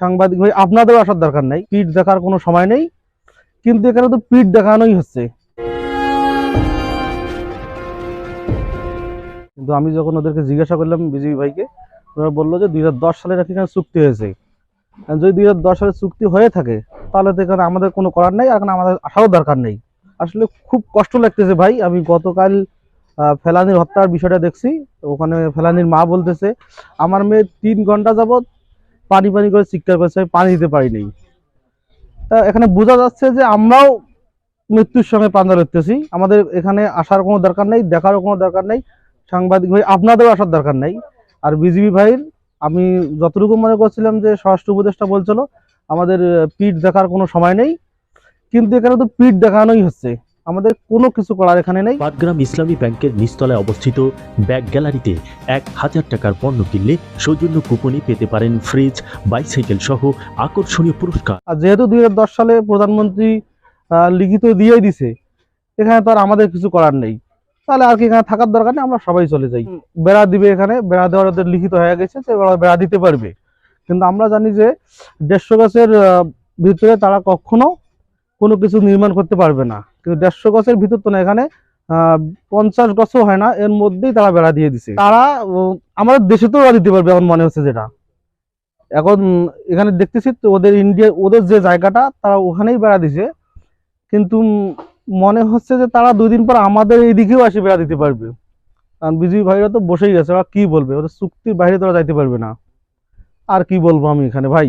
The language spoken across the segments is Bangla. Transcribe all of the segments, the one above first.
সাংবাদিক ভাই, আপনাদেরও আসার দরকার নাই। পিঠ দেখার কোনো সময় নেই। কিন্তু এখানে তো পিঠ দেখানোই হচ্ছে। কিন্তু আমি যখন ওদেরকে জিজ্ঞাসা করলাম বিজেপি ভাইকে, ওরা বলল যে দুই সালে নাকি এখানে চুক্তি হয়েছে। যদি দুই হাজার দশ সালে চুক্তি হয়ে থাকে, তাহলে তো এখানে আমাদের কোনো করার নেই এখানে আমাদের আসারও দরকার নেই। আসলে খুব কষ্ট লাগতেছে ভাই। আমি গতকাল ফেলানির হত্যার বিষয়টা দেখছি। ওখানে ফেলানির মা বলতেছে, আমার মেয়ে তিন ঘণ্টা যাবত পানি পানি করে চিৎকার করছে আমি পানি দিতে পারিনি তা এখানে বোঝা যাচ্ছে যে আমরাও মৃত্যুর সঙ্গে পাঞ্জা লড়তেছি আমাদের এখানে আসার কোনো দরকার নেই, দেখারও কোনো দরকার নেই, সাংবাদিক ভাই আপনাদেরও আসার দরকার নেই। আর বিজিবি ভাইয়ের, আমি যতটুকু মনে করছিলাম যে স্বরাষ্ট্র উপদেষ্টা বলছিল, আমাদের পিঠ দেখার কোনো সময় নেই। কিন্তু এখানে তো পিঠ দেখানোই হচ্ছে। আমাদের কোনো কিছু করার এখানে নেই। পাটগ্রাম ইসলামী ব্যাংকের নিচতলায় অবস্থিত ব্যাগ গ্যালারিতে এক হাজার টাকার পণ্য কিনলে সৌজন্য কুপনই পেতে পারেন ফ্রিজ বাইসাইকেল সহ আকর্ষণীয় পুরস্কার। আর যেহেতু দুই হাজার দশ সালে প্রধানমন্ত্রী আহ, লিখিত দিয়েই দিছে এখানে তো আর আমাদের কিছু করার নেই। তাহলে আর কি এখানে থাকার দরকার নেই আমরা সবাই চলে যাই। বেড়া দিবে এখানে বেড়া দেওয়ার ওদের লিখিত হয়ে গেছে যে ওরা বেড়া দিতে পারবে। কিন্তু আমরা জানি যে দেড়শো গাছের আহ, ভিতরে তারা কখনো কোনো কিছু নির্মাণ করতে পারবে না। কিন্তু দেড়শো গাছের ভিতর তো না, এখানে পঞ্চাশ গছও হয় না, এর মধ্যেই তারা বেড়া দিয়ে দিছে। তারা আমাদের দেশে তো দিতে পারবে এখন মনে হচ্ছে যেটা। এখন এখানে দেখতেছি তো ওদের ইন্ডিয়া, ওদের যে জায়গাটা, তারা ওখানেই বেড়া দিছে। কিন্তু মনে হচ্ছে যে তারা দুই দিন পর আমাদের এই দিকেও আসে বেড়া দিতে পারবে। কারণ বিজয়ী ভাইরা তো বসেই গেছে, ওরা কি বলবে? ওদের চুক্তির বাইরে তোরা যাইতে পারবে না। আর কি বলব আমি এখানে, ভাই?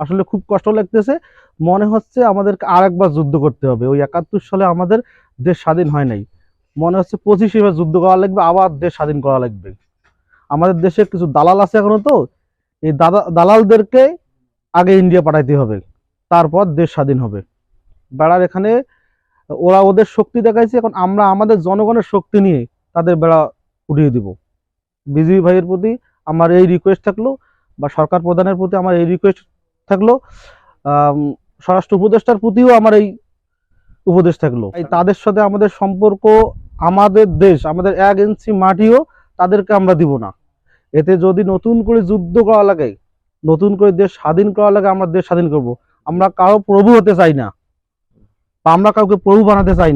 আসলে খুব কষ্ট লাগতেছে। মনে হচ্ছে আমাদেরকে আর একবার যুদ্ধ করতে হবে। ওই একাত্তর সালে আমাদের দেশ স্বাধীন হয় নাই। মনে হচ্ছে পঁচিশে এবার যুদ্ধ করা লাগবে, আবার দেশ স্বাধীন করা লাগবে। আমাদের দেশে কিছু দালাল আছে এখনও তো। এই দাদা, দালালদেরকে আগে ইন্ডিয়া পাঠাইতে হবে। তারপর দেশ স্বাধীন হবে। বেড়ার এখানে ওরা ওদের শক্তি দেখাইছে, এখন আমরা আমাদের জনগণের শক্তি নিয়ে তাদের বেড়া উঠিয়ে দিব। বিজেপি ভাইয়ের প্রতি আমার এই রিকোয়েস্ট থাকল বা সরকার প্রধানের প্রতি আমার এই রিকোয়েস্ট থাকল। স্বরাষ্ট্র উপদেষ্টার প্রতিও আমার এই উপদেশ থাকল। তাদের সাথে আমাদের সম্পর্ক, আমাদের দেশ, আমাদের এক ইঞ্চি মাটিও তাদেরকে আমরা দিব না। এতে যদি নতুন করে যুদ্ধ করা লাগে, নতুন করে দেশ স্বাধীন করা লাগে, আমরা দেশ স্বাধীন করব। আমরা কারও প্রভু হতে চাই না আমরা কাউকে প্রভু বানাতে চাই না।